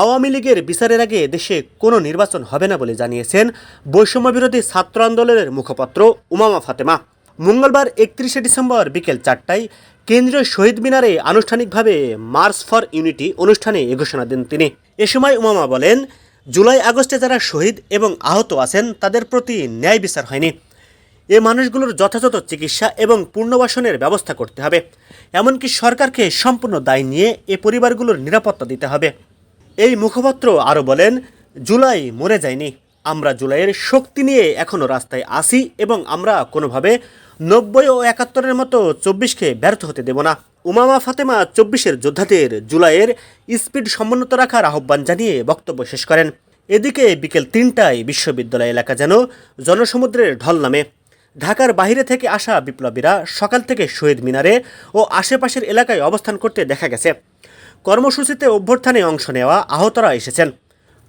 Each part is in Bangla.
আওয়ামী লীগের বিচারের আগে দেশে কোনো নির্বাচন হবে না বলে জানিয়েছেন বৈষম্য বিরোধী ছাত্র আন্দোলনের মুখপাত্র উমামা ফাতেমা। মঙ্গলবার একত্রিশে ডিসেম্বর বিকেল চারটায় কেন্দ্রীয় শহীদ মিনারে আনুষ্ঠানিকভাবে মার্চ ফর ইউনিটি অনুষ্ঠানে এ ঘোষণা দেন তিনি। এ সময় উমামা বলেন, জুলাই আগস্টে যারা শহীদ এবং আহত আছেন তাদের প্রতি ন্যায় বিচার হয়নি। এ মানুষগুলোর যথাযথ চিকিৎসা এবং পুনর্বাসনের ব্যবস্থা করতে হবে। এমনকি সরকারকে সম্পূর্ণ দায় নিয়ে এ পরিবারগুলোর নিরাপত্তা দিতে হবে। এই মুখপাত্র আরও বলেন, জুলাই মরে যায়নি। আমরা জুলাইয়ের শক্তি নিয়ে এখনও রাস্তায় আসি এবং আমরা কোনোভাবে নব্বই ও একাত্তরের মতো চব্বিশকে ব্যর্থ হতে দেব না। উমামা ফাতেমা চব্বিশের যোদ্ধাদের জুলাইয়ের স্পিড সমুন্নত রাখার আহ্বান জানিয়ে বক্তব্য শেষ করেন। এদিকে বিকেল তিনটায় বিশ্ববিদ্যালয় এলাকা যেন জনসমুদ্রের ঢল নামে। ঢাকার বাইরে থেকে আসা বিপ্লবীরা সকাল থেকে শহীদ মিনারে ও আশেপাশের এলাকায় অবস্থান করতে দেখা গেছে। কর্মসূচিতে অভ্যর্থানে অংশ নেওয়া আহতরা এসেছেন।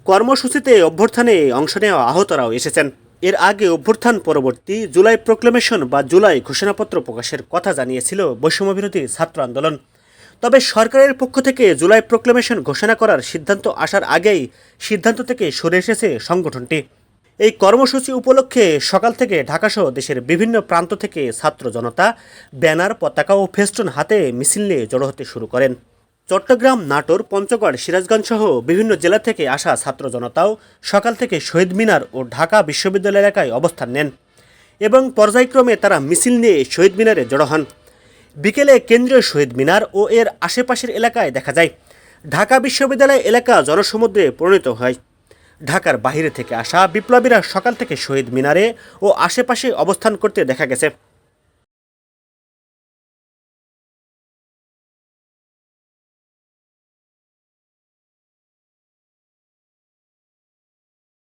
কর্মসূচিতে অভ্যর্থানে অংশ নেওয়া আহতরাও এসেছেন। এর আগে অভ্যুত্থান পরবর্তী জুলাই প্রোক্লেমেশন বা জুলাই ঘোষণাপত্র প্রকাশের কথা জানিয়েছিল বৈষম্যবিরোধী ছাত্র আন্দোলন। তবে সরকারের পক্ষ থেকে জুলাই প্রোক্লেমেশন ঘোষণা করার সিদ্ধান্ত আসার আগেই সিদ্ধান্ত থেকে সরে এসেছে সংগঠনটি। এই কর্মসূচি উপলক্ষে সকাল থেকে ঢাকাসহ দেশের বিভিন্ন প্রান্ত থেকে ছাত্র জনতা ব্যানার, পতাকা ও ফেস্টুন হাতে মিছিল নিয়ে জড়ো হতে শুরু করেন। চট্টগ্রাম, নাটোর, পঞ্চগড়, সিরাজগঞ্জ সহ বিভিন্ন জেলা থেকে আসা ছাত্র জনতাও সকাল থেকে শহীদ মিনার ও ঢাকা বিশ্ববিদ্যালয় এলাকায় অবস্থান নেন এবং পর্যায়ক্রমে তারা মিছিল নিয়ে শহীদ মিনারে জড়ো হন। বিকেলে কেন্দ্রীয় শহীদ মিনার ও এর আশেপাশের এলাকায় দেখা যায়, ঢাকা বিশ্ববিদ্যালয় এলাকা জনসমুদ্রে পরিণত হয়। ঢাকার বাইরে থেকে আসা বিপ্লবীরা সকাল থেকে শহীদ মিনারে ও আশেপাশে অবস্থান করতে দেখা গেছে।